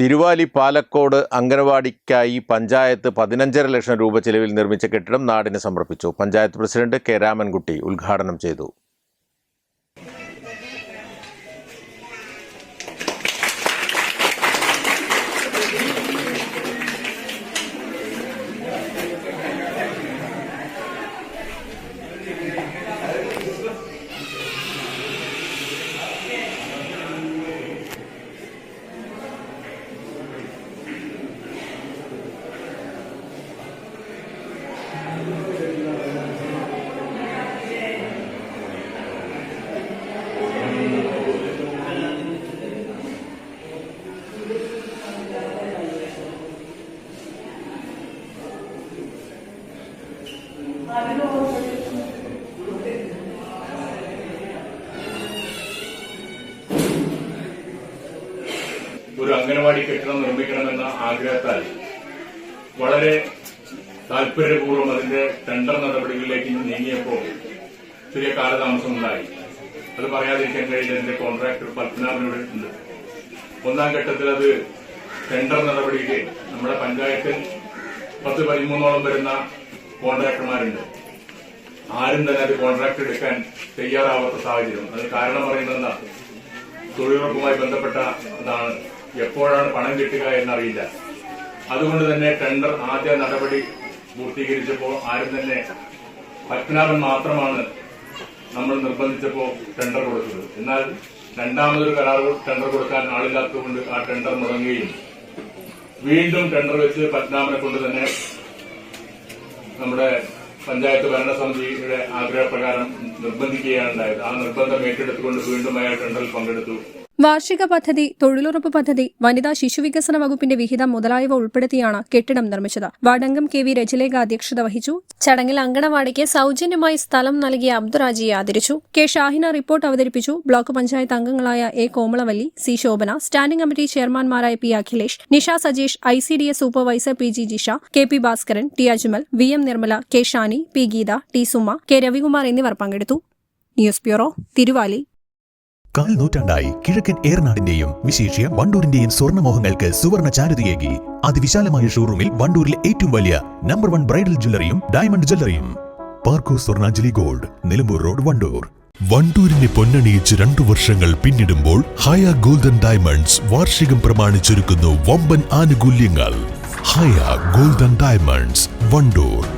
Thiruvali Palakkode അംഗനവാടിക്കായി panchayat പതിനഞ്ചര ലക്ഷം രൂപ ചെലവിൽ നിർമ്മിച്ച കെട്ടിടം നാടിന് സമർപ്പിച്ചു. പഞ്ചായത്ത് പ്രസിഡന്റ് കെ രാമൻകുട്ടി ഉദ്ഘാടനം ചെയ്തു. ഒരു അംഗനവാടി കെട്ടിടം നിർമ്മിക്കണമെന്ന ആഗ്രഹത്താൽ വളരെ താല്പര്യപൂർവം അതിന്റെ ടെണ്ടർ നടപടികളിലേക്ക് നീങ്ങിയപ്പോൾ ചെറിയ കാലതാമസം ഉണ്ടായി. അത് പറയാതിരിക്കാൻ കഴിയില്ല എന്റെ കോൺട്രാക്ടർ പത്മനാഭനോട് ഉണ്ട്. ഒന്നാം ഘട്ടത്തിൽ അത് ടെണ്ടർ നടപടിക്ക് നമ്മുടെ പഞ്ചായത്തിൽ പത്ത് പതിമൂന്നോളം വരുന്ന കോൺട്രാക്ടർമാരുണ്ട്. ആരും തന്നെ അത് കോൺട്രാക്ട് എടുക്കാൻ തയ്യാറാവാത്ത സാഹചര്യം. അതിന് കാരണം പറയുന്നത് എന്താ? തൊഴിലുറപ്പുമായി ബന്ധപ്പെട്ട ഇതാണ്. എപ്പോഴാണ് പണം കിട്ടുക എന്നറിയില്ല. അതുകൊണ്ട് തന്നെ ടെൻഡർ ആദ്യ നടപടി പൂർത്തീകരിച്ചപ്പോൾ ആരും തന്നെ പത്മനാഭൻ മാത്രമാണ് നമ്മൾ നിർബന്ധിച്ചപ്പോൾ ടെൻഡർ കൊടുത്തത്. എന്നാൽ രണ്ടാമതൊരു കരാർ ടെൻഡർ കൊടുക്കാൻ ആളില്ലാത്തതുകൊണ്ട് ആ ടെൻഡർ മുടങ്ങുകയും വീണ്ടും ടെൻഡർ വെച്ച് പത്മനാഭനെ കൊണ്ട് തന്നെ നമ്മുടെ പഞ്ചായത്ത് ഭരണസമിതിയുടെ ആഗ്രഹപ്രകാരം നിർബന്ധിക്കുകയാണ് ഉണ്ടായത്. ആ നിർബന്ധം ഏറ്റെടുത്തുകൊണ്ട് വീണ്ടും അയാൾ ടെണ്ടറിൽ പങ്കെടുത്തു. വാർഷിക പദ്ധതി തൊഴിലുറപ്പ് പദ്ധതി വനിതാ ശിശുവികസന വകുപ്പിന്റെ വിഹിതം മുതലായവ ഉൾപ്പെടുത്തിയാണ് കെട്ടിടം നിർമ്മിച്ചത്. വാടങ്കം കെ വി രജലേഖ അധ്യക്ഷത വഹിച്ചു. ചടങ്ങിൽ അങ്കണവാടിക്ക് സൌജന്യമായി സ്ഥലം നൽകിയ അബ്ദുറാജിയെ ആദരിച്ചു. കെ ഷാഹിന റിപ്പോർട്ട് അവതരിപ്പിച്ചു. ബ്ലോക്ക് പഞ്ചായത്ത് അംഗങ്ങളായ A Komalavalli C Shobhana standing committee ചെയർമാൻമാരായ P Akhilesh Nisha Sajeesh I C D S supervisor P G Jisha K P Bhaskaran T Ajmal V M Nirmala K Shani P Geetha T Suma K Ravikumar എന്നിവർ പങ്കെടുത്തു. News bureau Thiruvali. കാൽ നൂറ്റാണ്ടായി കിഴക്കൻ ഏറനാടിന്റെയും വിശേഷ്യ വണ്ടൂരിന്റെയും സ്വർണമോഹങ്ങൾക്ക് സുവർണ ചാരുതയേകി. അതിവിശാലമായ ഷോറൂമിൽ വണ്ടൂരിലെ ഏറ്റവും വലിയ നമ്പർ വൺ ബ്രൈഡൽ ജ്വല്ലറിയും diamond ജ്വല്ലറിയും. Parco Swarnanjali gold Nilambur road Wandoor. വണ്ടൂരിനെ പൊന്നണിയിച്ച് രണ്ടു വർഷങ്ങൾ പിന്നിടുമ്പോൾ ഹയ ഗോൾഡൻ ഡയമണ്ട്സ് വാർഷികം പ്രമാണിച്ചൊരുക്കുന്നു വമ്പൻ ആനുകൂല്യങ്ങൾ. Haya golden diamonds Wandoor.